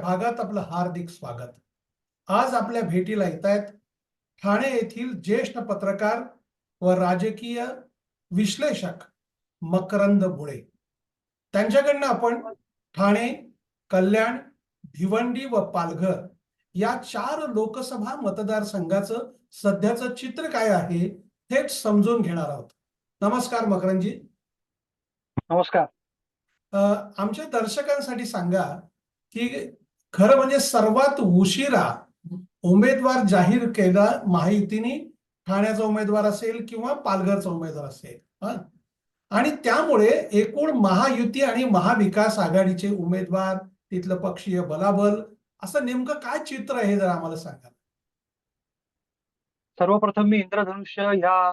भागात आपलं हार्दिक स्वागत. आज आपल्या भेटीला येत आहेत ठाणे येथील ज्येष्ठ पत्रकार व राजकीय विश्लेषक मकरंद भुळे. त्यांच्याकडनं आपण ठाणे कल्याण भिवंडी व पालघर या चार लोकसभा मतदारसंघाचं सध्याचं चित्र काय आहे थेट समजून घेणार आहोत. नमस्कार मकरंदजी. नमस्कार. आमच्या दर्शकांसाठी सांगा की खरं म्हणजे सर्वात उशिरा उमेदवार जाहीर केला महायुतीने ठाण्याचा उमेदवार असेल किंवा पालघरचा उमेदवार असेल आणि त्यामुळे एकूण महायुती आणि महाविकास आघाडीचे उमेदवार तिथलं पक्षीय बलाबल असं नेमकं काय चित्र आहे हे जर आम्हाला सांगा. सर्वप्रथम मी इंद्रधनुष्य ह्या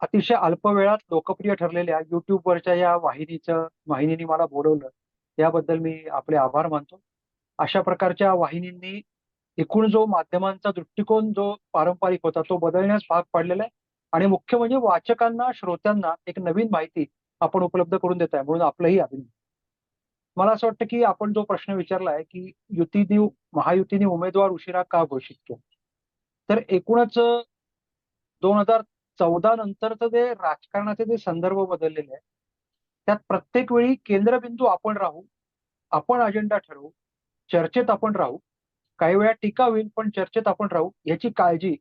अतिशय अल्प वेळात लोकप्रिय ठरलेल्या युट्यूबवरच्या या वाहिनीचं वाहिनीने मला बोलवलं त्याबद्दल मी आपले आभार मानतो. अशा प्रकारच्या वाहिनींनी एकूण जो माध्यमांचा दृष्टिकोन जो पारंपरिक होता तो बदलण्यास भाग पाडलेला आहे. आणि मुख्य म्हणजे वाचकांना श्रोत्यांना एक नवीन माहिती आपण उपलब्ध करून देत आहे. म्हणून आपलंही अभिनंदन. मला असं वाटतं की आपण जो प्रश्न विचारला आहे की युतीने महायुतीने उमेदवार उशिरा का घोषित केला? तर एकूणच दोन हजार चौदा नंतरचं जे राजकारणाचे जे संदर्भ बदललेले आहे त्यात प्रत्येक वेळी केंद्रबिंदू आपण राहू आपण अजेंडा ठरवू चर्चेत आपण राहू. काही वेळा टीका होईल पण चर्चेत आपण राहू. याची काळजी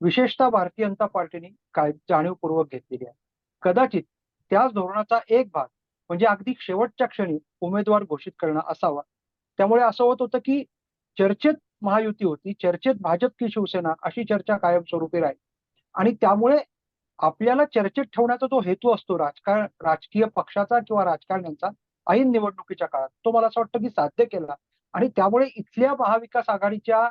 विशेषतः भारतीय जनता पार्टीने काय जाणीवपूर्वक घेतलेली आहे. कदाचित त्याच धोरणाचा एक भाग म्हणजे अगदी शेवटच्या क्षणी उमेदवार घोषित करणं असावा. त्यामुळे असं होत होतं की चर्चेत महायुती होती चर्चेत भाजप की शिवसेना अशी चर्चा कायमस्वरूपी राहील. आणि त्यामुळे आपल्याला चर्चेत ठेवण्याचा जो हेतू असतो राजकारण राजकीय पक्षाचा किंवा राजकारण्यांचा ऐन निवडणुकीच्या काळात तो मला असं वाटतं की साध्य केला आणि त्यामुळे इथल्या महाविकास आघाडीच्या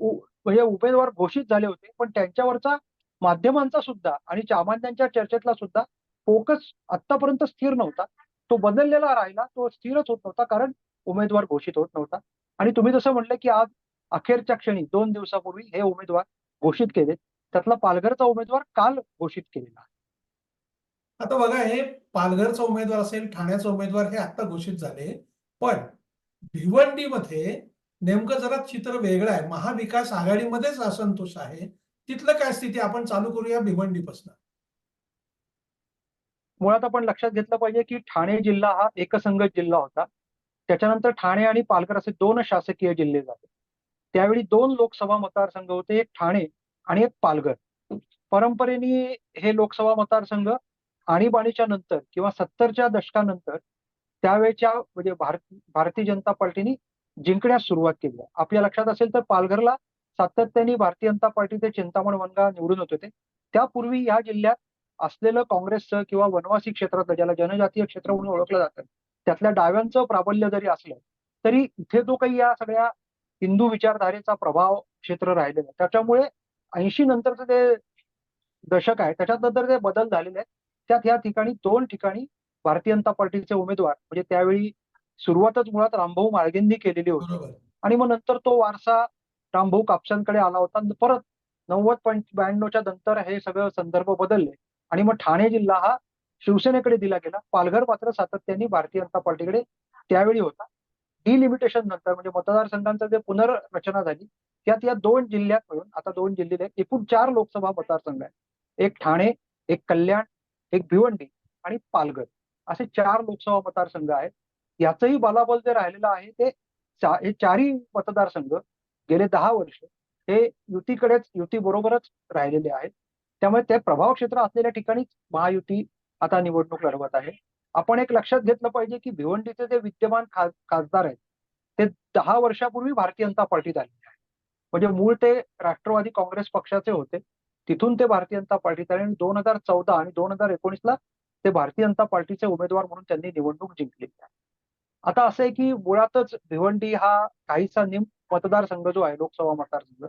म्हणजे उमेदवार घोषित झाले होते. पण त्यांच्यावरचा माध्यमांचा सुद्धा आणि सामान्यांच्या चर्चेतला सुद्धा फोकस आतापर्यंत स्थिर नव्हता. तो बदललेला राहिला तो स्थिरच होत नव्हता कारण उमेदवार घोषित होत नव्हता. आणि तुम्ही जसं म्हटलं की आज अखेरच्या क्षणी दोन दिवसापूर्वी हे उमेदवार घोषित केले. त्यातला पालघरचा उमेदवार काल घोषित केलेला आता बघा हे पालघरचा उमेदवार असेल ठाण्याचा उमेदवार हे आता घोषित झाले. पण भिवंडीमध्ये नेमकं जरा चित्र वेगळं आहे. महाविकास आघाडीमध्येच असंतोष आहे. तिथलं काय स्थिती आपण चालू करूया भिवंडीपासून. मुळात आपण लक्षात घेतलं पाहिजे की ठाणे जिल्हा हा एकसंघ जिल्हा होता. त्याच्यानंतर ठाणे आणि पालघर असे दोन शासकीय जिल्हे झाले. त्यावेळी दोन लोकसभा मतदारसंघ होते एक ठाणे आणि एक पालघर. परंपरेने हे लोकसभा मतदारसंघ आणीबाणीच्या नंतर किंवा सत्तरच्या दशकानंतर त्यावेळेच्या म्हणजे भारत भारतीय जनता पार्टीने जिंकण्यास सुरुवात केली. आपल्या लक्षात असेल तर पालघरला सातत्याने भारतीय जनता पार्टीचे चिंतामण वनगा निवडून होत होते त्यापूर्वी या जिल्ह्यात असलेलं काँग्रेसचं किंवा वनवासी क्षेत्रातलं ज्याला जनजातीय क्षेत्र म्हणून ओळखलं जातं त्यातल्या डाव्यांचं प्राबल्य जरी असलं तरी इथे जो काही या सगळ्या हिंदू विचारधारेचा प्रभाव क्षेत्र राहिलेला आहे. त्याच्यामुळे ऐंशी नंतरचं ते दशक आहे त्याच्यात नंतर ते बदल झालेले आहेत त्यात या ठिकाणी दोन ठिकाणी भारतीय जनता पार्टीचे उमेदवार म्हणजे त्यावेळी सुरुवातच मुळात रामभाऊ माळगेंनी केलेली होती. आणि मग नंतर तो वारसा रामभाऊ कापसांकडे आला होता परत नव्वद पॉईंट ब्याण्णवच्या नंतर हे सगळं संदर्भ बदलले. आणि मग ठाणे जिल्हा हा शिवसेनेकडे दिला गेला. पालघर मात्र सातत्याने भारतीय जनता पार्टीकडे त्यावेळी होता. डिलिमिटेशन नंतर म्हणजे मतदारसंघांचं जे पुनर्रचना झाली त्यात या दोन जिल्ह्यात मिळून आता दोन जिल्हे आहेत एकूण चार लोकसभा मतदारसंघ आहेत. एक ठाणे एक कल्याण एक भिवंडी आणि पालघर. असे चार लोकसभा मतदारसंघ आहेत. याचंही बलाबल जे राहिलेलं आहे ते चा- हे चारही मतदारसंघ गेले दहा वर्ष हे युतीकडेच युती बरोबरच राहिलेले आहेत. त्यामुळे ते प्रभाव क्षेत्र असलेल्या ठिकाणीच महायुती आता निवडणूक लढवत आहे. आपण एक लक्षात घेतलं पाहिजे की भिवंडीचे जे विद्यमान खास खासदार आहेत ते दहा वर्षापूर्वी भारतीय जनता पार्टीत आलेले आहेत. म्हणजे मूळ ते राष्ट्रवादी काँग्रेस पक्षाचे होते तिथून ते भारतीय जनता पार्टीत आले आणि दोन हजार चौदा आणि दोन हजार एकोणीसला ते भारतीय जनता पार्टीचे उमेदवार म्हणून त्यांनी निवडणूक जिंकलेली आहे आता असं आहे की मुळातच भिवंडी हा काहीसा निम मतदारसंघ जो आहे लोकसभा मतदारसंघ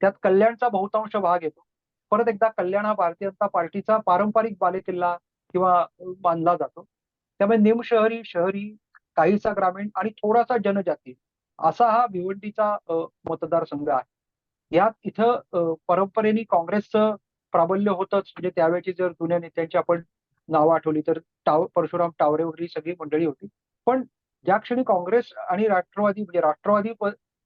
त्यात कल्याणचा बहुतांश भाग येतो. परत एकदा कल्याण हा भारतीय जनता पार्टीचा पारंपरिक बालेकिल्ला किंवा बांधला जातो. त्यामुळे निम शहरी शहरी काहीसा ग्रामीण आणि थोडासा जनजाती असा हा भिवंडीचा मतदारसंघ आहे. यात इथं परंपरेने काँग्रेसचं प्राबल्य होतच. म्हणजे त्यावेळेची जर जुन्या नेत्यांची आपण नावं आठवली तर टाव परशुराम टावरे वगैरे सगळी मंडळी होती. पण ज्या क्षणी काँग्रेस आणि राष्ट्रवादी म्हणजे राष्ट्रवादी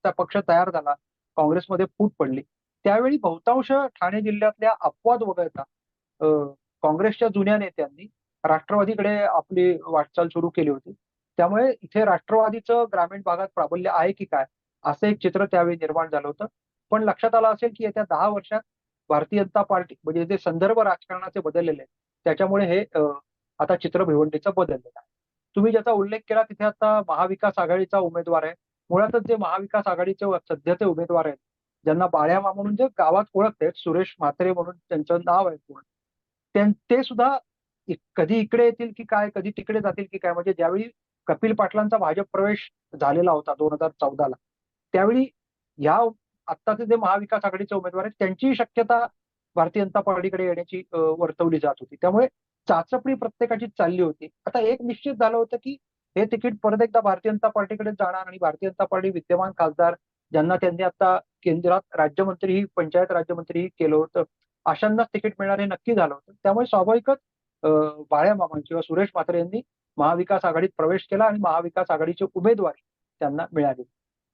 पक्ष तयार झाला काँग्रेसमध्ये फूट पडली. त्यावेळी बहुतांश ठाणे जिल्ह्यातल्या अपवाद वगळता अं, काँग्रेसच्या जुन्या नेत्यांनी राष्ट्रवादीकडे आपली वाटचाल सुरू केली होती. त्यामुळे इथे राष्ट्रवादीचं ग्रामीण भागात प्राबल्य आहे की काय असं एक चित्र त्यावेळी निर्माण झालं होतं. पण लक्षात आलं असेल की येत्या दहा वर्षात भारतीय जनता पार्टी म्हणजे जे संदर्भ राजकारणाचे बदललेले आहेत त्याच्यामुळे हे आता चित्र भिवंडीचं बदललेलं आहे. तुम्ही ज्याचा उल्लेख केला तिथे आता महाविकास आघाडीचा उमेदवार आहे. मुळातच जे महाविकास आघाडीचे सध्याचे उमेदवार आहेत ज्यांना बाळ्यामा म्हणून जे गावात ओळखतात सुरेश म्हात्रे म्हणून त्यांचं नाव आहे पूर्ण ते सुद्धा कधी इकडे येतील की काय कधी तिकडे जातील की काय म्हणजे ज्यावेळी कपिल पाटलांचा भाजप प्रवेश झालेला होता दोन हजार चौदाला त्यावेळी या आत्ताचे जे महाविकास आघाडीचे उमेदवार आहेत त्यांचीही शक्यता भारतीय जनता पार्टीकडे येण्याची वर्तवली जात होती. त्यामुळे चाचपणी प्रत्येकाची चालली होती. आता एक निश्चित झालं होतं की हे तिकीट परत एकदा भारतीय जनता पार्टीकडे जाणार आणि भारतीय जनता पार्टी विद्यमान खासदार ज्यांना त्यांनी आता केंद्रात राज्यमंत्रीही पंचायत राज्यमंत्रीही केलं होतं अशांनाच तिकीट मिळणार हे नक्की झालं होतं. त्यामुळे स्वाभाविकच बाळ्या मामा किंवा सुरेश म्हात्रे यांनी महाविकास आघाडीत प्रवेश केला आणि महाविकास आघाडीची उमेदवारी त्यांना मिळाली.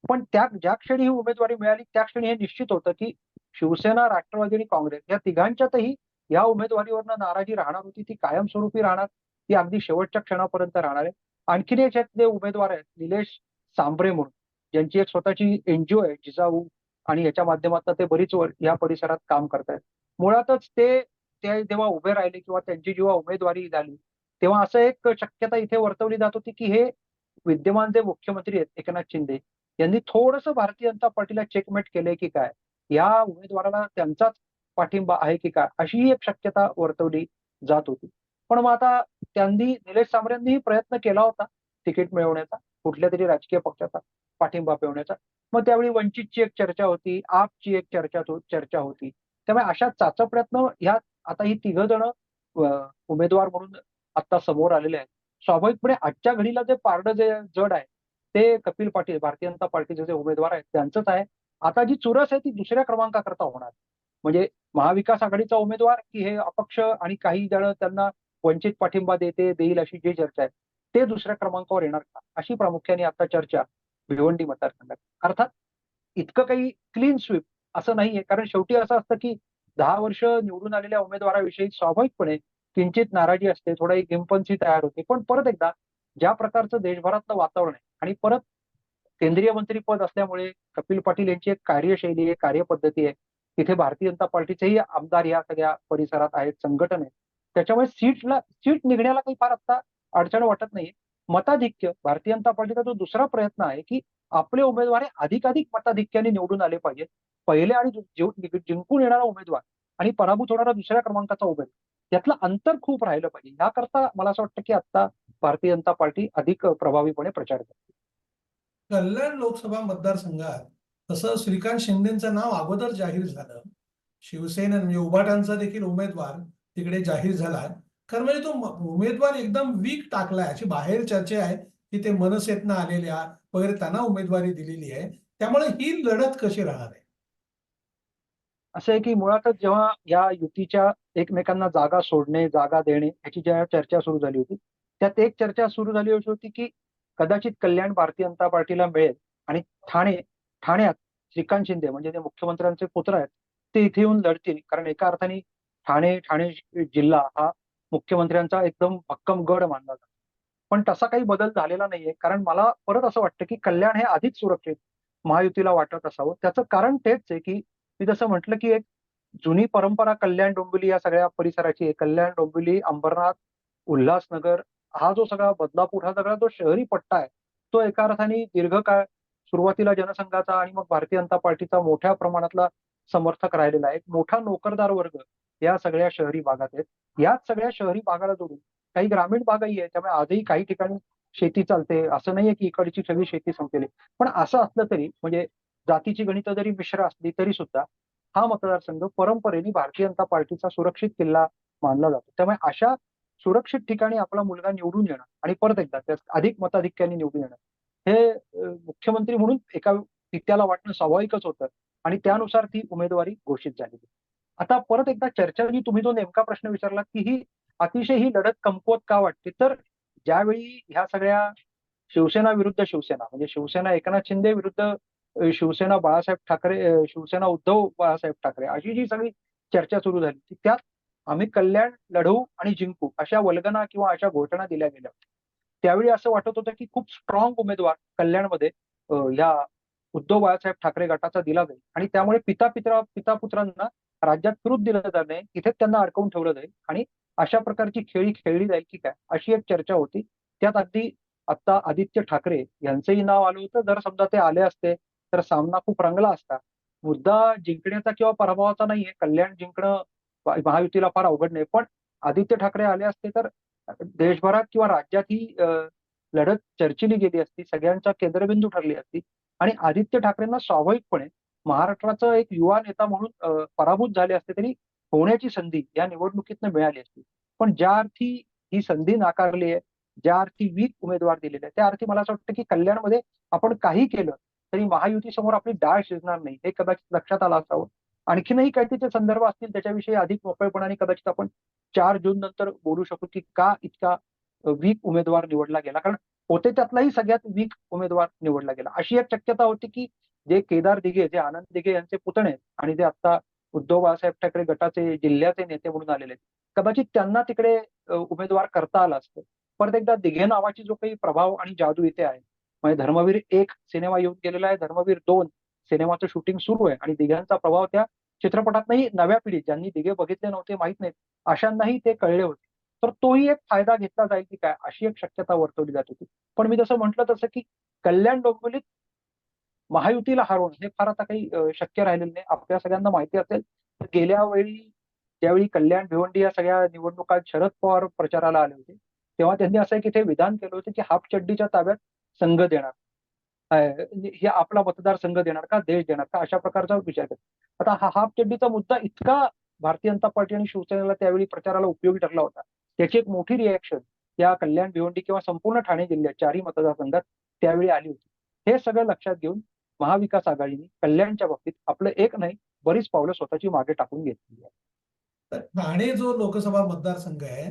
पण त्या ज्या क्षणी ही उमेदवारी मिळाली त्या क्षणी हे निश्चित होतं की शिवसेना राष्ट्रवादी आणि काँग्रेस या तिघांच्यातही या उमेदवारीवरनं नाराजी राहणार होती. ती कायमस्वरूपी राहणार. ती अगदी शेवटच्या क्षणापर्यंत राहणार आहे. आणखीन एक जे उमेदवार आहेत निलेश सांबरे म्हणून. ज्यांची एक स्वतःची एनजीओ आहे जिजाऊ आणि याच्या माध्यमातून ते बरीच या परिसरात काम करतायत. मुळातच ते ते जेव्हा उभे राहिले किंवा त्यांची जेव्हा उमेदवारी झाली तेव्हा असं एक शक्यता इथे वर्तवली जात होती की हे विद्यमान जे मुख्यमंत्री आहेत एकनाथ शिंदे यांनी थोडस भारतीय जनता पार्टीला चेकमेट केलंय की काय? या उमेदवाराला त्यांचाच पाठिंबा आहे की काय अशी ही एक शक्यता वर्तवली जात होती. पण मग आता त्यांनी निलेश सामरेंनीही प्रयत्न केला होता तिकीट मिळवण्याचा कुठल्या तरी राजकीय पक्षाचा पाठिंबा मिळवण्याचा. मग त्यावेळी वंचितची एक चर्चा होती आपची एक चर्चा चर्चा होती. त्यामुळे अशा चाचा प्रयत्न ह्या आता ही तिघ जण उमेदवार म्हणून आता समोर आलेले आहेत. स्वाभाविकपणे आजच्या घडीला जे पारडं जे जड आहे ते कपिल पाटील भारतीय जनता पार्टीचे जे उमेदवार आहेत त्यांचंच आहे. आता जी चुरस आहे ती दुसऱ्या क्रमांकाकरता होणार. म्हणजे महाविकास आघाडीचा उमेदवार की हे अपक्ष आणि काही जण त्यांना वंचित पाठिंबा देते देईल अशी जी चर्चा आहे ते दुसऱ्या क्रमांकावर येणार का? अशी प्रामुख्याने आता चर्चा भिवंडी मतदारसंघात. अर्थात इतकं काही क्लीन स्वीप असं नाहीये कारण शेवटी असं असतं की दहा वर्ष निवडून आलेल्या उमेदवाराविषयी स्वाभाविकपणे किंचित नाराजी असते थोडा एक गिंपन्सी तयार होते. पण परत एकदा ज्या प्रकारचं देशभरातलं वातावरण आहे आणि परत केंद्रीय मंत्री पद असल्यामुळे कपिल पाटील यांची एक कार्यशैली आहे कार्यपद्धती आहे. तिथे भारतीय जनता पार्टीचेही आमदार या सगळ्या परिसरात आहेत संघटन आहे त्याच्यामुळे सीटला सीट निघण्याला काही फार आता अडचण वाटत नाहीये. मताधिक्य भारतीय जनता पार्टीचा जो दुसरा प्रयत्न आहे की आपले उमेदवार हे अधिकाधिक मताधिक्याने निवडून आले पाहिजेत. पहिले आणि जिंकून येणारा उमेदवार आणि पराभूत होणारा दुसऱ्या क्रमांकाचा उमेदवार यातलं अंतर खूप राहिलं पाहिजे. याकरता मला असं वाटतं की आता भारतीय जनता पार्टी अधिक प्रभावीपणे प्रचार करते. कल्याण लोकसभा मतदारसंघात तसं श्रीकांत शिंदेचं नाव अगोदर जाहीर झालं. शिवसेना म्हणजे उभाटांचा देखील उमेदवार तिकडे जाहीर झाला. कारण म्हणजे तो उमेदवार एकदम वीक टाकलाय. अशी बाहेर चर्चा आहे की ते मनसेतनं आलेल्या वगैरे त्यांना उमेदवारी दिलेली आहे. त्यामुळे ही लढत कशी राहणार आहे? असं आहे की मुळातच जेव्हा या युतीच्या एकमेकांना जागा सोडणे जागा देणे याची ज्या चर्चा सुरू झाली होती त्यात एक चर्चा सुरू झाली अशी होती की कदाचित कल्याण भारतीय जनता पार्टीला मिळेल. आणि ठाणे ठाण्यात श्रीकांत शिंदे म्हणजे जे मुख्यमंत्र्यांचे पुत्र आहेत ते इथे येऊन लढतील. कारण एका अर्थाने ठाणे ठाणे जिल्हा हा मुख्यमंत्र्यांचा एकदम भक्कम गड मानला जातो. पण तसा काही बदल झालेला नाहीये. कारण मला परत असं वाटतं की कल्याण हे अधिक सुरक्षित महायुतीला वाटत असावं. त्याचं कारण तेच आहे की मी जसं म्हटलं की एक जुनी परंपरा कल्याण डोंबिवली या सगळ्या परिसराची आहे. कल्याण डोंबिवली अंबरनाथ उल्हासनगर हा जो सगळा बदलापूर हा सगळा जो शहरी पट्टा आहे तो एका अर्थाने दीर्घकाळ सुरुवातीला जनसंघाचा आणि मग भारतीय जनता पार्टीचा मोठ्या प्रमाणातला समर्थक राहिलेला आहे. एक मोठा नोकरदार वर्ग या सगळ्या शहरी भागात आहेत. याच सगळ्या शहरी भागाला जोडून काही ग्रामीण भागही आहे त्यामुळे आजही काही ठिकाणी शेती चालते. असं नाहीये की इकडची सगळी शेती संपलेली पण असं असलं तरी म्हणजे जातीची गणितं जरी मिश्र असली तरी सुद्धा हा मतदारसंघ परंपरेने भारतीय जनता पार्टीचा सुरक्षित किल्ला मानला जातो. त्यामुळे अशा सुरक्षित ठिकाणी आपला मुलगा निवडून येणं आणि परत एकदा त्यात अधिक मताधिक्याने निवडून येणं हे मुख्यमंत्री म्हणून एका पित्याला वाटणं स्वाभाविकच होतं आणि त्यानुसार ती उमेदवारी घोषित झालेली. आता परत एकदा चर्चा जी तुम्ही जो नेमका प्रश्न विचारला की ही अतिशय ही लढत कमकुवत का वाटते तर ज्यावेळी ह्या सगळ्या शिवसेना विरुद्ध शिवसेना म्हणजे शिवसेना एकनाथ शिंदे विरुद्ध शिवसेना बाळासाहेब ठाकरे शिवसेना उद्धव बाळासाहेब ठाकरे अशी जी सगळी चर्चा सुरू झाली ती त्यात आम्ही कल्याण लढवू आणि जिंकू अशा वल्गना किंवा अशा घोषणा दिल्या गेल्या. त्यावेळी असं वाटत होतं की खूप स्ट्रॉंग उमेदवार कल्याणमध्ये ह्या उद्धव बाळासाहेब ठाकरे गटाचा दिला जाईल. आणि त्यामुळे पिता पित्रा पिता पुत्रांना राज्यात फिरूच दिलं जाणार नाही. तिथेच त्यांना अडकवून ठेवलं जाईल. आणि अशा प्रकारची खेळी खेळली जाईल की काय अशी एक चर्चा होती. त्यात अगदी आता आदित्य ठाकरे यांचंही नाव आलं होतं. जर समजा ते आले असते तर सामना खूप रंगला असता. मुद्दा जिंकण्याचा किंवा पराभवाचा नाहीये. कल्याण जिंकणं महायुतीला फार अवघड नाही. पण आदित्य ठाकरे आले असते तर देशभरात किंवा राज्यात ही लढत चर्चिली गेली असती सगळ्यांचा केंद्रबिंदू ठरली असती. आणि आदित्य ठाकरेंना स्वाभाविकपणे महाराष्ट्राचा एक युवा नेता म्हणून पराभूत झाले असते तरी होण्याची संधी या निवडणुकीतनं मिळाली असती. पण ज्या अर्थी ही संधी नाकारली आहे ज्या अर्थी वीक उमेदवार दिलेले आहे त्या अर्थी मला असं वाटतं की कल्याणमध्ये आपण काही केलं तरी महायुती समोर आपली डाळ शिजणार नाही. हे कदाचित लक्षात आलं असावं. आणखीनही काही त्याचे संदर्भ असतील त्याच्याविषयी अधिक मोकळेपणाने कदाचित आपण चार जून नंतर बोलू शकू की का इतका वीक उमेदवार निवडला गेला. कारण होते त्यातलाही सगळ्यात वीक उमेदवार निवडला गेला. अशी एक शक्यता होती की जे केदार दिघे जे आनंद दिघे यांचे पुतणे आणि जे आता उद्धव बाळासाहेब ठाकरे गटाचे जिल्ह्याचे नेते म्हणून आलेले आहेत कदाचित त्यांना तिकडे उमेदवार करता आला असतं. परत एकदा दिघे नावाची जो काही प्रभाव आणि जादू इथे आहे म्हणजे धर्मवीर एक सिनेमा येऊन गेलेला आहे धर्मवीर दोन सिनेमाचं शूटिंग सुरू आहे आणि दिघ्यांचा प्रभाव त्या चित्रपटातही नव्या पिढीत ज्यांनी दिघे बघितले नव्हते माहीत नाहीत अशांनाही ते कळले होते. तर तोही एक फायदा घेतला जाईल की काय? अशी एक शक्यता वर्तवली जात होती. पण मी जसं म्हटलं तसं की कल्याण डोंबिवलीत महायुतीला हरवणं हे फार आता काही शक्य राहिलेलं नाही. आपल्या सगळ्यांना माहिती असेल तर गेल्या वेळी ज्यावेळी कल्याण भिवंडी या सगळ्या निवडणुकात शरद पवार प्रचाराला आले होते तेव्हा त्यांनी असं एक इथे विधान केलं होतं की हाफ चड्डीच्या ताब्यात संघ देणार. म्हणजे हे आपला मतदारसंघ देणार का देश देणार का अशा प्रकारचा विचार करतो आता हा हाफ चड्डीचा मुद्दा इतका भारतीय जनता पार्टी आणि शिवसेनेला त्यावेळी प्रचाराला उपयोगी ठरला होता. त्याची एक मोठी रिॲक्शन या कल्याण भिवंडी किंवा संपूर्ण ठाणे जिल्ह्यात चारही मतदारसंघात त्यावेळी आली होती. हे सगळं लक्षात घेऊन महाविकास आघाडीने कल्याणच्या बाबतीत आपलं एक नाही बरीच पावलं स्वतःची मागे टाकून घेतली आहे ठाणे जो लोकसभा मतदारसंघ आहे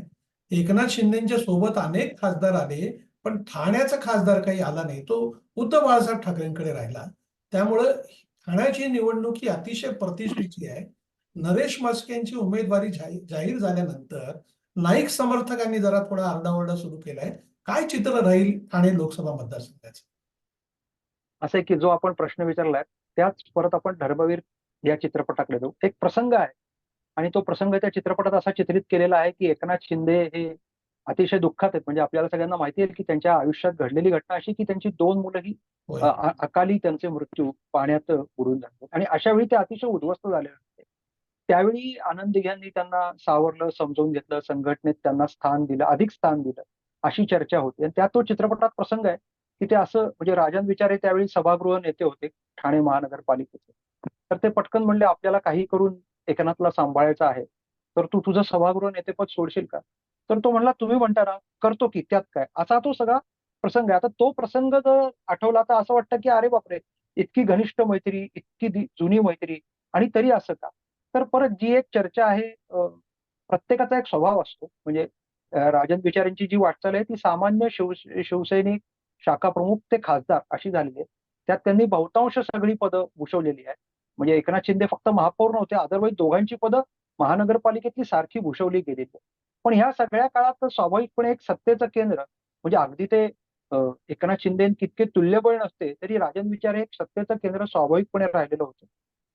एकनाथ शिंदेच्या सोबत अनेक खासदार आले. पण ठाण्याचा खासदार काही आला नाही तो उद्धव बाळासाहेब ठाकरेंकडे राहिला. त्यामुळं ठाण्याची निवडणूक ही अतिशय प्रतिष्ठेची आहे. नरेश मस्केंची उमेदवारी जाहीर झाल्यानंतर नाईक समर्थकांनी जरा थोडा आरडाओरडा सुरू केलाय. काय चित्र राहील ठाणे लोकसभा मतदारसंघाचं? असं आहे की जो आपण प्रश्न विचारलाय त्याच परत आपण धर्मवीर या चित्रपटाकडे जाऊ. एक प्रसंग आहे. आणि तो प्रसंग त्या चित्रपटात असा चित्रित केलेला आहे की एकनाथ शिंदे हे अतिशय दुःखात आहेत. म्हणजे आपल्याला सगळ्यांना माहिती आहे की त्यांच्या आयुष्यात घडलेली घटना अशी की त्यांची दोन मुलं ही अकाली त्यांचे मृत्यू पाण्यात बुडून झाले आणि अशा वेळी ते अतिशय उद्ध्वस्त झाले होते त्यावेळी आनंद दिघ्यांनी त्यांना सावरलं समजून घेतलं संघटनेत त्यांना स्थान दिलं अधिक स्थान दिलं अशी चर्चा होती. आणि त्यात तो चित्रपटात प्रसंग आहे की ते असं म्हणजे राजन विचारे त्यावेळी सभागृह नेते होते ठाणे महानगरपालिकेचे. तर ते पटकन म्हणले आपल्याला काही करून एकनाथला सांभाळायचं आहे. तर तू तुझं सभागृह नेतेपद सोडशील का? तर तो म्हणला तुम्ही म्हणता ना करतो की त्यात काय? असा तो सगळा प्रसंग आहे. आता तो प्रसंग जर आठवला तर असं वाटतं की अरे बापरे इतकी घनिष्ठ मैत्री इतकी जुनी मैत्री आणि तरी असं का? तर परत जी एक चर्चा आहे प्रत्येकाचा एक स्वभाव असतो. म्हणजे राजन विचारांची जी वाटचाल आहे ती सामान्य शिव शिवसैनिक शाखा प्रमुख ते खासदार अशी झालेली आहे. त्यात त्यांनी बहुतांश सगळी पदं भूषवलेली आहेत. म्हणजे एकनाथ शिंदे फक्त महापौर नव्हते अदरवाईज दोघांची पदं महानगरपालिकेतली सारखी भूषवली गेलेली आहे पण ह्या सगळ्या काळात स्वाभाविकपणे एक सत्तेचं केंद्र म्हणजे अगदी ते एकनाथ शिंदे कितके तुल्यबळ नसते तरी राजन विचार हे एक सत्तेचं केंद्र स्वाभाविकपणे राहिलेलं होतं.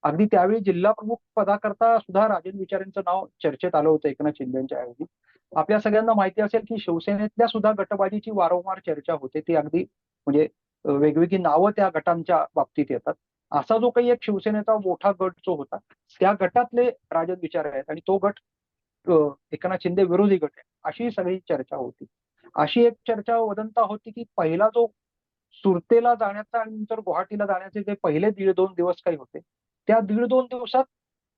अगदी त्यावेळी जिल्हा प्रमुख पदाकरता सुद्धा राजन विचारेंचं नाव चर्चेत आलं होतं एकनाथ शिंदेच्या ऐवजी. आपल्या सगळ्यांना माहिती असेल की शिवसेनेतल्या सुद्धा गटबाजीची वारंवार चर्चा होते ती अगदी म्हणजे वेगवेगळी नावं त्या गटांच्या बाबतीत येतात. असा जो काही एक शिवसेनेचा मोठा गट जो होता त्या गटातले राजन विचार आहेत आणि तो गट एकनाथ शिंदे विरोधी गट आहे. अशी सगळी चर्चा होती. अशी एक चर्चा वदंता होती की पहिला जो सुरतेला जाण्याचा आणि नंतर गुवाहाटीला जाण्याचे जे पहिले दीड दोन दिवस काही होते त्या दीड दोन दिवसात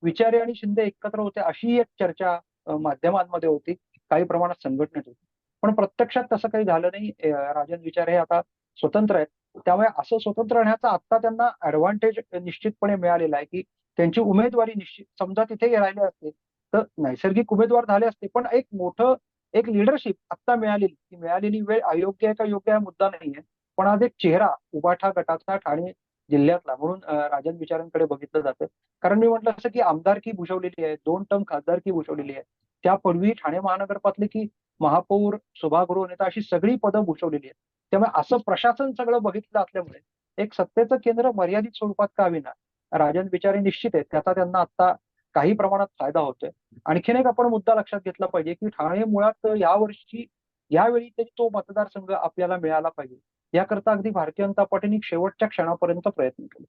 विचारे आणि शिंदे एकत्र होते अशी एक चर्चा माध्यमांमध्ये होती. काही प्रमाणात संघटनेत होती. पण प्रत्यक्षात तसं काही झालं नाही. राजन विचारे हे आता स्वतंत्र आहेत. त्यामुळे असं स्वतंत्र राहण्याचा आता त्यांना ऍडव्हान्टेज निश्चितपणे मिळालेला आहे की त्यांची उमेदवारी निश्चित समजा तिथे राहिले असते तर नैसर्गिक उमेदवार झाले असते. पण एक मोठं एक लिडरशिप आता मिळालेली ती मिळालेली वेळ अयोग्य आहे का योग्य आहे मुद्दा नाहीये. पण आज एक चेहरा उबाठा गटाचा ठाणे जिल्ह्यातला म्हणून राजन विचारांकडे बघितलं जातं. कारण मी म्हटलं असं की आमदारकी भूषवलेली आहे दोन टर्म खासदारकी भूषवलेली आहे त्यापूर्वी ठाणे महानगरपालिकेची महापौर सभागृह नेता अशी सगळी पदं भूषवलेली आहेत. त्यामुळे असं प्रशासन सगळं बघितलं असल्यामुळे एक सत्तेचं केंद्र मर्यादित स्वरूपात का विना राजन विचारे निश्चित आहेत. त्याचा त्यांना आता काही प्रमाणात फायदा होतोय. आणखीन एक आपण मुद्दा लक्षात घेतला पाहिजे की ठाणे मुळात या वर्षी यावेळी तरी तो मतदारसंघ आपल्याला मिळाला पाहिजे. याकरता अगदी भारतीय जनता पार्टीने शेवटच्या क्षणापर्यंत प्रयत्न केले.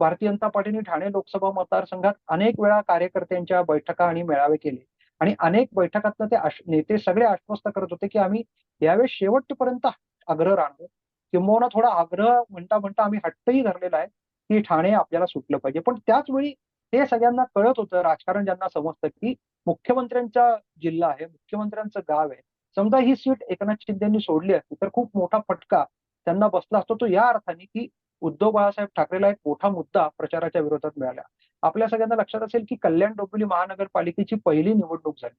भारतीय जनता पार्टीने ठाणे लोकसभा मतदारसंघात अनेक वेळा कार्यकर्त्यांच्या बैठका आणि मेळावे केले. आणि अनेक बैठकातनं ते नेते सगळे आश्वस्त करत होते की आम्ही यावेळेस शेवटपर्यंत आग्रह राहणार किंबहुना थोडा आग्रह म्हणता म्हणता आम्ही हट्टही धरलेला आहे की ठाणे आपल्याला सुटलं पाहिजे. पण त्याच वेळी हे सगळ्यांना कळत होतं राजकारण ज्यांना समजतं की मुख्यमंत्र्यांचा जिल्हा आहे मुख्यमंत्र्यांचं गाव आहे. समजा ही सीट एकनाथ शिंदेनी सोडली असती तर खूप मोठा फटका त्यांना बसला असतो. तो या अर्थाने की उद्धव बाळासाहेब ठाकरेला एक मोठा मुद्दा प्रचाराच्या विरोधात मिळाला. आपल्या सगळ्यांना लक्षात असेल की कल्याण डोंबिवली महानगरपालिकेची पहिली निवडणूक झाली.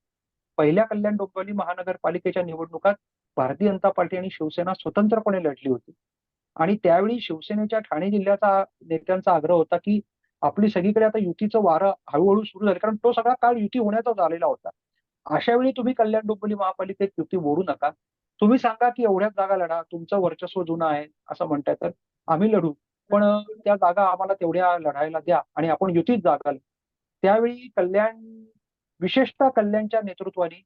पहिल्या कल्याण डोंबिवली महानगरपालिकेच्या निवडणुकात भारतीय जनता पार्टी आणि शिवसेना स्वतंत्रपणे लढली होती. आणि त्यावेळी शिवसेनेच्या ठाणे जिल्ह्याचा नेत्यांचा आग्रह होता की आपली सगळीकडे आता युतीचं वारं हळूहळू सुरू झालं. कारण तो सगळा काळ युती होण्याचा झालेला होता. अशा वेळी तुम्ही कल्याण डोंबिवली महापालिकेत युती मोडू नका. तुम्ही सांगा की एवढ्याच जागा लढा तुमचं वर्चस्व जुनं आहे असं म्हणताय तर आम्ही लढू. पण त्या जागा आम्हाला तेवढ्या लढायला द्या आणि आपण युतीत जागा त्यावेळी कल्याण विशेषतः कल्याणच्या नेतृत्वाने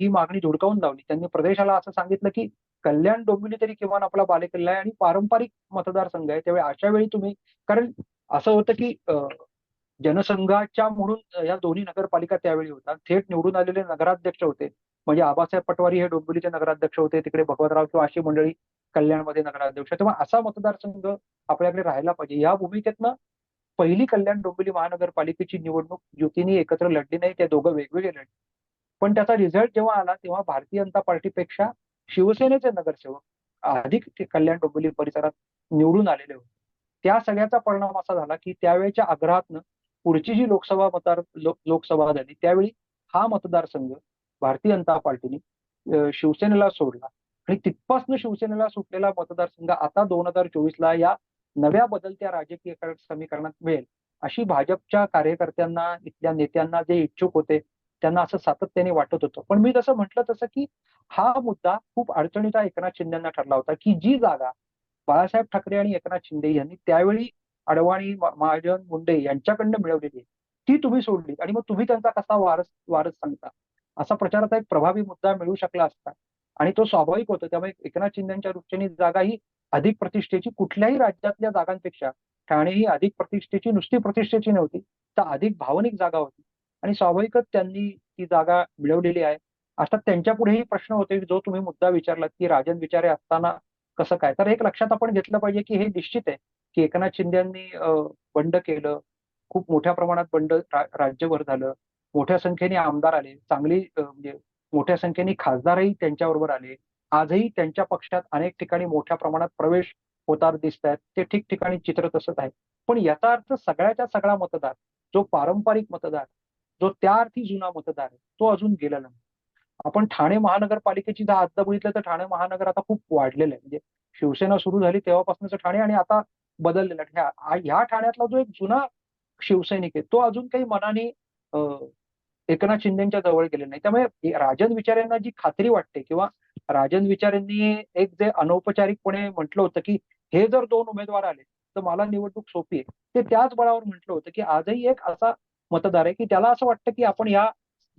ही मागणी धुडकावून लावली. त्यांनी प्रदेशाला असं सांगितलं की कल्याण डोंबिवली तरी किमान आपला बालेकिल्ला आहे आणि पारंपरिक मतदारसंघ आहे. त्यावेळी अशा वेळी तुम्ही कारण असं होतं की जनसंघाच्या म्हणून या दोन्ही नगरपालिका त्यावेळी होत्या. थेट निवडून आलेले नगराध्यक्ष होते. म्हणजे आबासाहेब पटवारी हे डोंबिवलीचे नगराध्यक्ष होते. तिकडे भगवतराव किंवा अशी मंडळी कल्याणमध्ये नगराध्यक्ष तेव्हा असा मतदारसंघ आपल्याकडे राहायला पाहिजे. या भूमिकेतनं पहिली कल्याण डोंबिवली महानगरपालिकेची निवडणूक युतीने एकत्र लढली नाही. ते दोघं वेगवेगळे लढले. पण त्याचा रिझल्ट जेव्हा आला तेव्हा भारतीय जनता पार्टीपेक्षा शिवसेनेचे नगरसेवक अधिक कल्याण डोंबिवली परिसरात निवडून आलेले होते. त्या सगळ्याचा परिणाम असा झाला की त्यावेळेच्या आग्रहातनं पुढची जी लोकसभा मतदार लो- लोकसभा झाली त्यावेळी हा मतदारसंघ भारतीय जनता पार्टीने शिवसेनेला सोडला. आणि तिथपासनं शिवसेनेला सुटलेला मतदारसंघ आता दोन हजार चोवीस ला या नव्या बदलत्या राजकीय समीकरणात मिळेल. अशी भाजपच्या कार्यकर्त्यांना इथल्या नेत्यांना जे इच्छुक होते त्यांना असं सातत्याने वाटत होतं. पण मी जसं म्हटलं तसं की हा मुद्दा खूप अडचणीचा एकनाथ शिंदेना ठरला होता की जी जागा बाळासाहेब ठाकरे आणि एकनाथ शिंदे यांनी त्यावेळी अडवाणी महाजन मुंडे यांच्याकडनं मिळवलेली आहे, ती तुम्ही सोडली आणि मग तुम्ही त्यांचा कसा वारस वारस सांगता? असा प्रचाराचा एक प्रभावी मुद्दा मिळू शकला असता आणि तो स्वाभाविक होतो. त्यामुळे एकनाथ शिंदेच्या दृष्टीने जागा ही अधिक प्रतिष्ठेची कुठल्याही राज्यातल्या जागांपेक्षा ठाणे ही अधिक प्रतिष्ठेची नुसती प्रतिष्ठेची नव्हती तर अधिक भावनिक जागा होती. आणि स्वाभाविकच त्यांनी ती जागा मिळवलेली आहे. आता त्यांच्या पुढेही प्रश्न होते जो तुम्ही मुद्दा विचारलात की राजन विचारे असताना कसं काय? तर एक लक्षात आपण घेतलं पाहिजे की हे निश्चित आहे की एकनाथ शिंदेयांनी बंड केलं खूप मोठ्या प्रमाणात बंड रा- राज्यभर झालं मोठ्या संख्येने आमदार आले चांगली म्हणजे मोठ्या संख्येने खासदारही त्यांच्याबरोबर आले. आजही त्यांच्या पक्षात अनेक ठिकाणी मोठ्या प्रमाणात प्रवेश होताना दिसत आहेत ते ठिकठिकाणी चित्र तसंच आहे. पण याचा अर्थ सगळ्याच्या सगळा मतदार जो पारंपरिक मतदार जो त्या अर्थी जुना मतदार आहे तो अजून गेलेला नाही. आपण ठाणे महानगरपालिकेची जर आता बघितलं तर ठाणे महानगर आता खूप वाढलेलं आहे. म्हणजे शिवसेना सुरू झाली तेव्हापासूनच ठाणे आणि आता बदललेलं आहे. ह्या ह्या ठाण्यातला जो एक जुना शिवसैनिक आहे तो अजून काही मनाने एकनाथ शिंदेच्या जवळ गेले नाही. त्यामुळे राजन विचारेंना जी खात्री वाटते किंवा राजन विचारेंनी एक जे अनौपचारिकपणे म्हटलं होतं की हे जर दोन उमेदवार आले तर मला निवडणूक सोपी आहे. ते त्याच बळावर म्हटलं होतं की आजही एक असा मतदार आहे की त्याला असं वाटतं की आपण या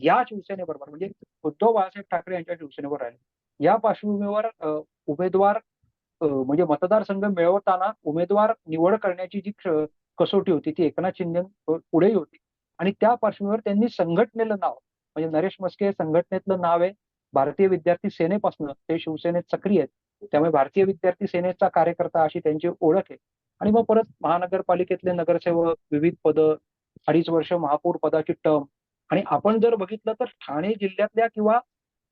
या शिवसेनेबरोबर म्हणजे उद्धव बाळासाहेब ठाकरे यांच्या शिवसेनेवर राहिले. या पार्श्वभूमीवर उमेदवार म्हणजे मतदारसंघ मिळवताना उमेदवार निवड करण्याची जी कसोटी होती ती एकनाथ शिंदे पुढेही होती. आणि त्या पार्श्वभूमीवर त्यांनी संघटनेलं नाव म्हणजे नरेश मस्के संघटनेतलं नाव आहे. भारतीय विद्यार्थी सेनेपासून ते शिवसेनेत सक्रिय आहेत. त्यामुळे भारतीय विद्यार्थी सेनेचा कार्यकर्ता अशी त्यांची ओळख आहे. आणि मग परत महानगरपालिकेतले नगरसेवक विविध पद अडीच वर्ष महापौर पदाची टर्म आणि आपण जर बघितलं तर ठाणे जिल्ह्यातल्या किंवा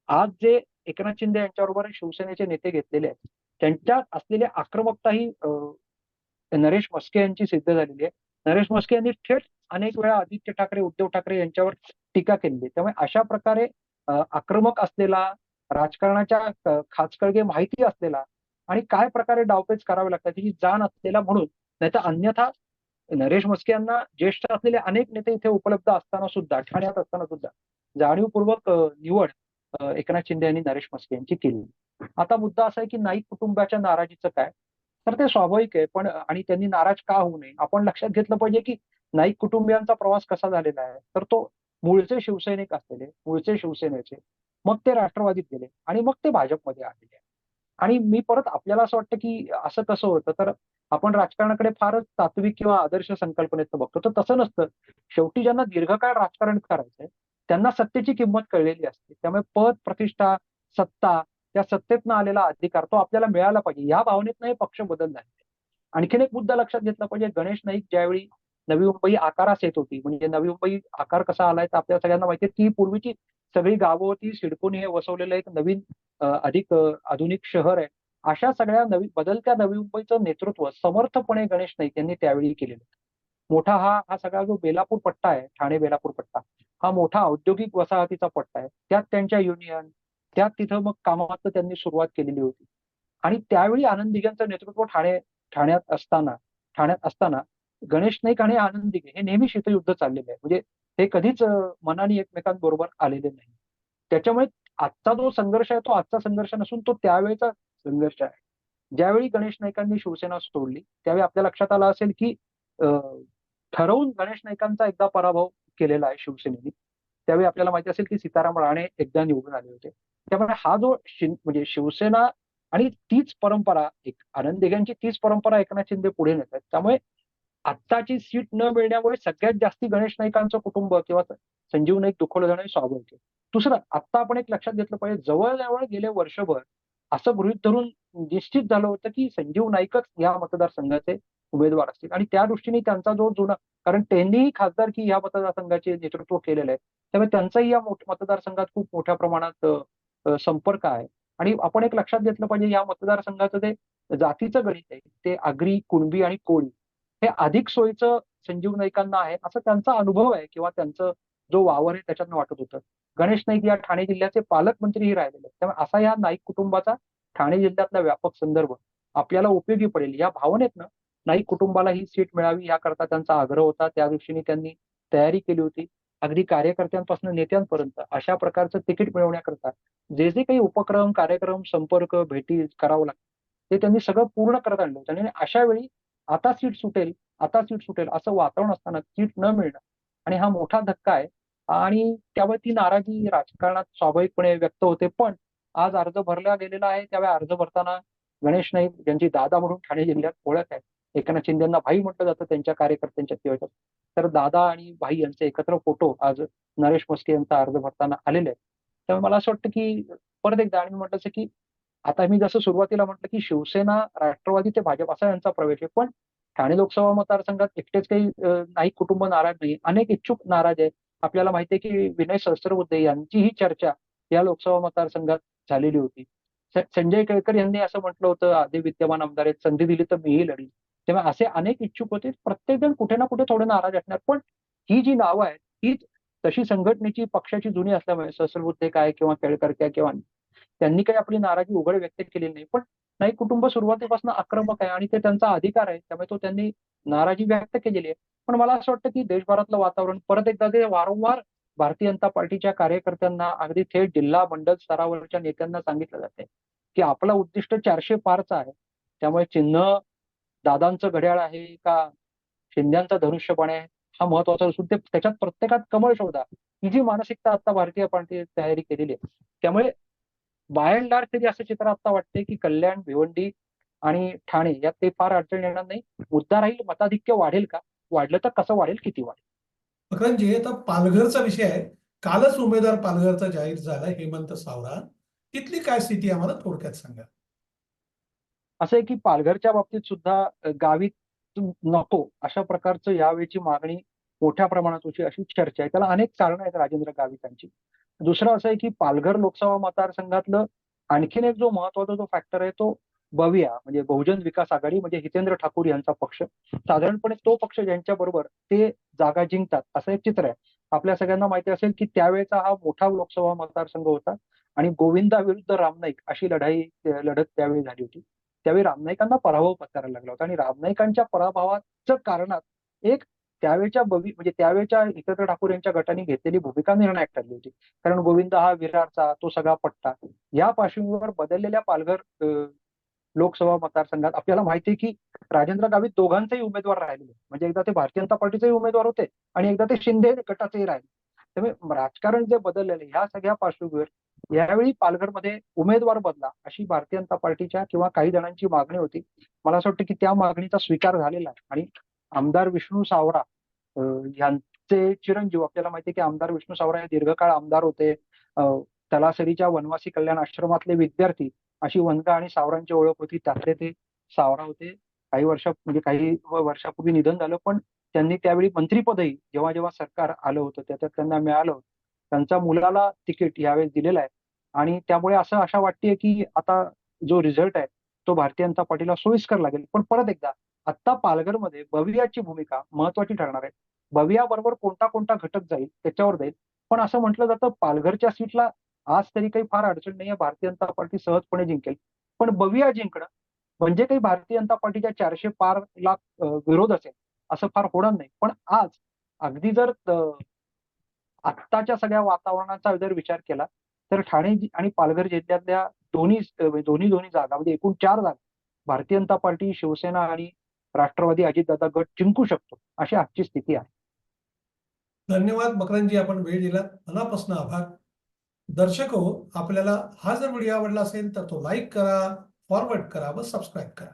आज जे एकनाथ शिंदे यांच्याबरोबर शिवसेनेचे नेते घेतलेले आहेत त्यांच्यात असलेली आक्रमकता ही नरेश मस्के यांची सिद्ध झालेली आहे. नरेश मस्के यांनी थेट अनेक वेळा आदित्य ठाकरे उद्धव ठाकरे यांच्यावर टीका केलेली आहे. त्यामुळे अशा प्रकारे आक्रमक असलेला राजकारणाच्या खाचकळगे माहिती असलेला आणि काय प्रकारे डावपेच करावे लागतात ही जाण असलेला म्हणून नाहीतर अन्यथा नरेश म्हस्के यांना ज्येष्ठ असलेले अनेक नेते इथे उपलब्ध असताना सुद्धा ठाण्यात असताना सुद्धा जाणीवपूर्वक निवड एकनाथ शिंदे यांनी नरेश म्हस्के यांची केली. आता मुद्दा असा आहे की नाईक कुटुंबाच्या नाराजीचं काय? तर ते स्वाभाविक आहे पण आणि त्यांनी नाराज का होऊ नये? आपण लक्षात घेतलं पाहिजे की नाईक कुटुंबियांचा प्रवास कसा झालेला आहे? तर तो मूळचे शिवसैनिक असलेले मूळचे शिवसेनेचे मग ते राष्ट्रवादीत गेले आणि मग ते भाजपमध्ये आलेले आणि मी परत आपल्याला असं वाटतं की असं कसं होतं तर आपण राजकारणाकडे फारच तात्विक किंवा आदर्श संकल्पनेत बघतो. तर तसं नसतं. शेवटी ज्यांना दीर्घकाळ राजकारण करायचंय त्यांना सत्तेची किंमत कळलेली असते. त्यामुळे पद प्रतिष्ठा सत्ता त्या सत्तेतनं आलेला अधिकार तो आपल्याला मिळाला पाहिजे. या भावनेतनं हे पक्ष बदल झाले आणखीन एक मुद्दा लक्षात घेतला पाहिजे. गणेश नाईक ज्यावेळी नवी मुंबई आकारास येत होती म्हणजे नवी मुंबई आकार कसा आलाय तर आपल्या सगळ्यांना माहिती ती की पूर्वीची सगळी गावं होती सिडकोनी हे वसवलेलं एक नवीन अधिक आधुनिक शहर आहे. अशा सगळ्या नवी बदलत्या नवी मुंबईचं नेतृत्व समर्थपणे गणेश नाईक यांनी त्यावेळी केलेलं. मोठा हा हा सगळा जो बेलापूर पट्टा आहे ठाणे बेलापूर पट्टा हा मोठा औद्योगिक वसाहतीचा पट्टा आहे. त्यात त्यांच्या युनियन त्यात तिथं मग कामात त्यांनी सुरुवात केलेली होती. आणि त्यावेळी आनंद दिघ्यांचं नेतृत्व ठाणे ठाण्यात असताना ठाण्यात असताना गणेश नाईक आणि आनंद दिघे हे नेहमी शीतयुद्ध चाललेले आहे. म्हणजे हे कधीच मनाने एकमेकांबरोबर आलेले नाही. त्याच्यामुळे आजचा जो संघर्ष आहे तो आजचा संघर्ष नसून तो त्यावेळेचा संघर्ष आहे. ज्यावेळी गणेश नाईकांनी शिवसेना सोडली त्यावेळी आपल्या लक्षात आलं असेल की ठरवून गणेश नाईकांचा एकदा पराभव केलेला आहे शिवसेनेने. त्यावेळी आपल्याला माहिती असेल की सीताराम राणे एकदा निवडून आले होते. त्यामुळे हा जो म्हणजे शिवसेना आणि तीच परंपरा एक आनंद दिघ्यांची तीच परंपरा एकनाथ शिंदे पुढे नेत आहेत. त्यामुळे आत्ताची सीट न मिळण्यामुळे सगळ्यात जास्ती गणेश नाईकांचं कुटुंब किंवा संजीव नाईक दुखवलं जाणं हे स्वाभाविक आहे. दुसरं आत्ता आपण एक लक्षात घेतलं पाहिजे जवळजवळ गेले वर्षभर असं गृहित धरून निश्चित झालं होतं की संजीव नाईकच या मतदारसंघाचे उमेदवार असतील. आणि त्या दृष्टीने त्यांचा जो जुना कारण त्यांनीही खासदारकी या मतदारसंघाचे नेतृत्व केलेलं आहे. त्यामुळे त्यांचाही या मतदारसंघात खूप मोठ्या प्रमाणात संपर्क आहे. आणि आपण एक लक्षात घेतलं पाहिजे या मतदारसंघाचं जे जातीचं गणित आहे ते आगरी कुणबी आणि कोळी हे अधिक सोयीचं संजीव नाईकांना आहे असा त्यांचा अनुभव आहे किंवा त्यांचं जो वावर आहे त्याच्यातनं वाटत होतं. गणेश नाईक या ठाणे जिल्ह्याचे पालकमंत्रीही राहिलेले त्यामुळे असा या नाईक कुटुंबाचा ठाणे जिल्ह्यातला व्यापक संदर्भ आपल्याला उपयोगी पडेल. या भावनेतनं नाईक कुटुंबाला ही सीट मिळावी याकरता त्यांचा आग्रह होता. त्या दिवशी त्यांनी तयारी केली होती. अगदी कार्यकर्त्यांपासून नेत्यांपर्यंत अशा प्रकारचं तिकीट मिळवण्याकरता जे जे काही उपक्रम कार्यक्रम संपर्क भेटी करावं लागतं ते त्यांनी सगळं पूर्ण करत आणलं होतं. आणि अशा वेळी आता सीट सुटेल आता सीट सुटेल असं वातावरण असताना सीट न मिळणं. आणि हा मोठा धक्का आहे. आणि त्यामुळे ती नाराजी राजकारणात स्वाभाविकपणे व्यक्त होते. पण आज अर्ज भरला गेलेला आहे. त्यावेळी अर्ज भरताना गणेश नाईक ज्यांची दादा म्हणून ठाणे जिल्ह्यात ओळख आहे. एकनाथ शिंदेना भाई म्हटलं जातं. त्यांच्या कार्यकर्त्यांच्या तेव्हा तर दादा आणि भाई यांचे एकत्र फोटो आज नरेश मस्के यांचा अर्ज भरताना आलेले आहेत. त्यामुळे मला असं वाटतं की परत एकदा आणि म्हटलं असं की आता मी जसं सुरुवातीला म्हटलं की शिवसेना राष्ट्रवादी ते भाजप असा यांचा प्रवेश आहे. पण ठाणे लोकसभा मतदारसंघात एकटेच काही नाही कुटुंब नाराज नाही. अनेक इच्छुक नाराज आहे आपल्याला माहिती आहे की विनय सहस्त्रबुद्धे यांचीही चर्चा या लोकसभा मतदारसंघात झालेली होती. संजय केळकर यांनी असं म्हटलं होतं आधी विद्यमान आमदार आहेत संधी दिली तर मीही लढील तेव्हा असे अनेक इच्छुक होते. प्रत्येक जण कुठे ना कुठे थोडे नाराज असणार. पण ही जी नावं आहेत ही तशी संघटनेची पक्षाची जुनी असल्यामुळे सहस्त्रबुद्धे काय किंवा केळकर काय किंवा त्यांनी काही आपली नाराजी उघड व्यक्त केलेली नाही. पण नाही कुटुंब सुरुवातीपासून आक्रमक आहे आणि ते त्यांचा अधिकार आहे. त्यामुळे तो त्यांनी नाराजी व्यक्त केलेली आहे. पण मला असं वाटतं की देशभरातलं वातावरण परत एकदा ते वारंवार भारतीय जनता पार्टीच्या कार्यकर्त्यांना अगदी थेट जिल्हा मंडळ स्तरावरच्या नेत्यांना सांगितलं जाते की आपलं उद्दिष्ट चारशे पारचं आहे. त्यामुळे चिन्ह दादांचं घड्याळ आहे का? शिंद्यांचा धनुष्यबाण आहे. हा महत्त्वाचा असून ते त्याच्यात प्रत्येकात कमळ शोधा. ही जी मानसिकता आता भारतीय पार्टी तयारी केलेली आहे. त्यामुळे बाय लार्ज तरी असं चित्र आता वाटते की कल्याण भिवंडी आणि ठाणे यात ते फार अडचण येणार नाही. मुद्दा राहील मताधिक्य वाढेल का? वाढलं तर कसं वाढेल? किती वाढेल? मकरंदजी आता पालघरचा विषय आहे कालच उमेदवार पालघरचा जाहीर झाला हेमंत सावरा. तिथली काय स्थिती आम्हाला थोडक्यात सांगा. असं आहे की पालघरच्या बाबतीत सुद्धा गावी नको अशा प्रकारचं यावेळीची मागणी मोठ्या प्रमाणात होती अशी चर्चा आहे. त्याला अनेक कारणं आहेत राजेंद्र गावितांची. दुसरं असं आहे की पालघर लोकसभा मतदारसंघातलं आणखीन एक जो महत्त्वाचा जो फॅक्टर आहे तो बविया म्हणजे बहुजन विकास आघाडी म्हणजे हितेंद्र ठाकूर यांचा पक्ष. साधारणपणे तो पक्ष ज्यांच्या बरोबर ते जागा जिंकतात असं एक चित्र आहे. आपल्या सगळ्यांना माहिती असेल की त्यावेळेचा हा मोठा लोकसभा मतदारसंघ होता आणि गोविंदा विरुद्ध रामनाईक अशी लढाई लढत त्यावेळी झाली होती. त्यावेळी रामनाईकांना पराभव पत्करायला लागला होता आणि रामनाईकांच्या पराभवाचं कारणात एक त्यावेळच्या बवी म्हणजे त्यावेळच्या एकत्र ठाकूर यांच्या गटाने घेतलेली भूमिका निर्णायक ठरली होती. कारण गोविंद हा विरारचा तो सगळा पट्टा या पार्श्वभूमीवर बदललेल्या पालघर लोकसभा मतदारसंघात आपल्याला माहिती आहे की राजेंद्र गावित दोघांचेही उमेदवार राहिले म्हणजे एकदा ते भारतीय जनता पार्टीचेही उमेदवार होते आणि एकदा ते शिंदे गटाचेही राहिले. त्यामुळे राजकारण जे बदललेलं ह्या सगळ्या पार्श्वभूमीवर यावेळी पालघरमध्ये उमेदवार बदला अशी भारतीय जनता पार्टीच्या किंवा काही जणांची मागणी होती. मला असं वाटतं की त्या मागणीचा स्वीकार झालेला आहे. आणि आमदार विष्णू सावरा यांचे चिरंजीव आपल्याला माहिती की आमदार विष्णू सावरा हे दीर्घकाळ आमदार होते. तलासरीच्या वनवासी कल्याण आश्रमातले विद्यार्थी अशी वनगा आणि सावरांची ओळख होती. त्यातले ते सावरा होते. काही वर्ष म्हणजे काही वर्षापूर्वी निधन झालं पण त्यांनी त्यावेळी मंत्रीपदही जेव्हा जेव्हा सरकार आलं होतं त्याच्यात त्यांना मिळालं त्यांचा मुलाला तिकीट यावेळेस दिलेलं आहे. आणि त्यामुळे असं आशा वाटतेय की आता जो रिझल्ट आहे तो भारतीय जनता पार्टीला सोयीस्कर लागेल. पण परत एकदा आत्ता पालघरमध्ये भवियाची भूमिका महत्वाची ठरणार आहे. भविया बरोबर कोणता कोणता घटक जाईल त्याच्यावर जाईल. पण असं म्हटलं जातं पालघरच्या सीटला आज तरी काही फार अडचण नाहीये. भारतीय जनता पार्टी सहजपणे जिंकेल. पण बविया जिंकणं म्हणजे काही भारतीय जनता पार्टीच्या चारशे पार लाख विरोध असेल असं फार होणार नाही. पण आज अगदी जर आत्ताच्या सगळ्या वातावरणाचा जर विचार केला तर ठाणे आणि पालघर जिल्ह्यातल्या दोन्ही दोन्ही दोन्ही जागा म्हणजे एकूण चार जागा भारतीय जनता पार्टी शिवसेना आणि राष्ट्रवादी अजितदादा गट जिंकू शकतो अशी आजची स्थिती आहे. धन्यवाद मकरंजी आपण वेळ दिला मनापासून आभार दर्शक हो आपल्याला हा जर व्हिडिओ आवडला असेल तर तो लाईक करा फॉरवर्ड करा व सबस्क्राईब करा.